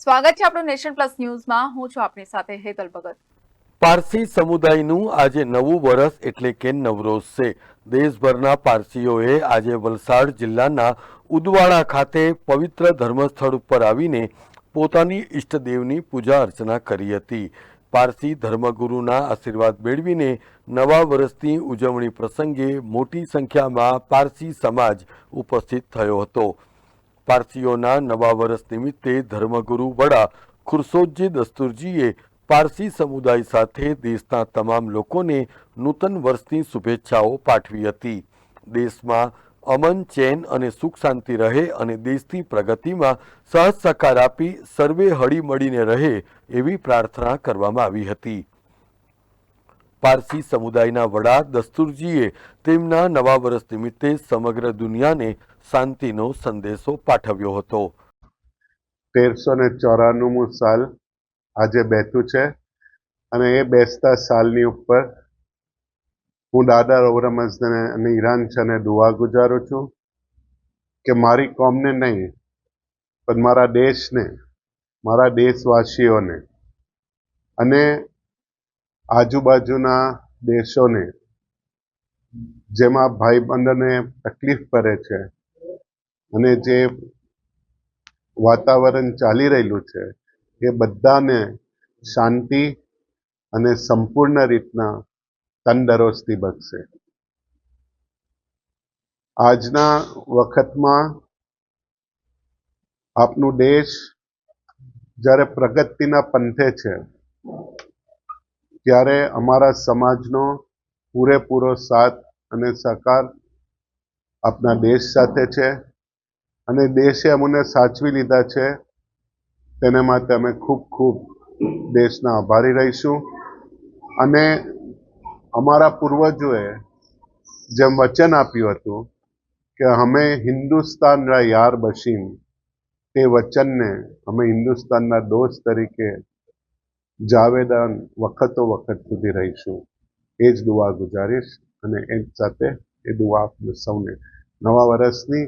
સ્વાગત છે આપણું નેશન પ્લસ ન્યૂઝમાં. હું છું આપની સાથે હેતલ ભગત. પારસી સમુદાયનું આજે નવું વર્ષ એટલે કે નવરોઝ છે દેશભરના પારસીઓએ આજે વલસાડ જિલ્લાના ઉદવાડા ખાતે પવિત્ર ધર્મસ્થળ ઉપર આવીને પોતાની ઈષ્ટદેવની પૂજા અર્ચના કરી હતી. પારસી ધર્મગુરુના આશીર્વાદ મેળવીને નવા વર્ષની ઉજવણી પ્રસંગે મોટી સંખ્યામાં પારસી સમાજ ઉપસ્થિત થયો હતો. પારસીઓના નવા વર્ષ નિમિત્તે ધર્મગુરુ વડા ખુરશોદજી દસ્તુરજીએ પારસી સમુદાય સાથે દેશના તમામ લોકોને નૂતન વર્ષની શુભેચ્છાઓ પાઠવી હતી. દેશમાં અમન, ચેન અને સુખ શાંતિ રહે અને દેશની પ્રગતિમાં સહજ સહકાર આપી સર્વે હળી મળીને રહે એવી પ્રાર્થના કરવામાં આવી હતી. પારસી સમુદાયના વડા દસ્તુરજીએ તેમના નવા વર્ષ નિમિત્તે સમગ્ર દુનિયાને શાંતિનો સંદેશો પાઠવ્યો હતો. તેરસો ને ચોરાણુંમું સાલ આજે બેઠું છે અને એ બેસતા સાલની ઉપર હું દાદા રૌરમઝને અને ઈરાન છને દુઆ ગુજારું છું કે મારી કોમને નહીં, પણ મારા દેશને, મારા દેશવાસીઓને અને આજુબાજુના દેશોને જેમાં ભાઈબંધને તકલીફ પડે છે અને જે વાતાવરણ ચાલી રહેલું છે, એ બધાને શાંતિ અને સંપૂર્ણ રીતના તંદુરસ્તી બનશે. આજના વખતમાં આપનું દેશ જ્યારે પ્રગતિના પંથે છે, ત્યારે અમારા સમાજનો પૂરેપૂરો સાથ અને સહકાર આપના દેશ સાથે છે. અને દેશે અમને સાચવી લીધા છે, તેને માટે અમે ખૂબ ખૂબ દેશના આભારી રહીશું. અને અમારા પૂર્વજોએ જેમ વચન આપ્યું હતું કે અમે હિન્દુસ્તાનના યાર બશીમ તે વચનને અમે હિન્દુસ્તાનના દોસ્ત તરીકે જાવેદાન વખતો વખત સુધી રહીશું. એ જ દુઆ ગુજારીશ અને એ સાથે એ દુઆ આપને સૌને. નવા વર્ષની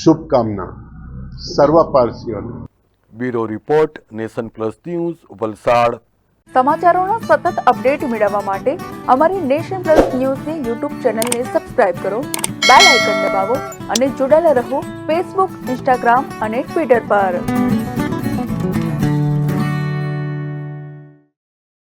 શુભકામના. સર્વ પારસીઓને. Bureau report nation plus news Valsad. સમાચારોના સતત અપડેટ મેળવવા માટે અમારી નેશન પ્લસ ન્યૂઝની યુટ્યુબ ચેનલને સબસ્ક્રાઇબ કરો બેલ આઇકન દબાવો અને જોડાયેલા રહો ફેસબુક ઇન્સ્ટાગ્રામ અને ટ્વિટર પર.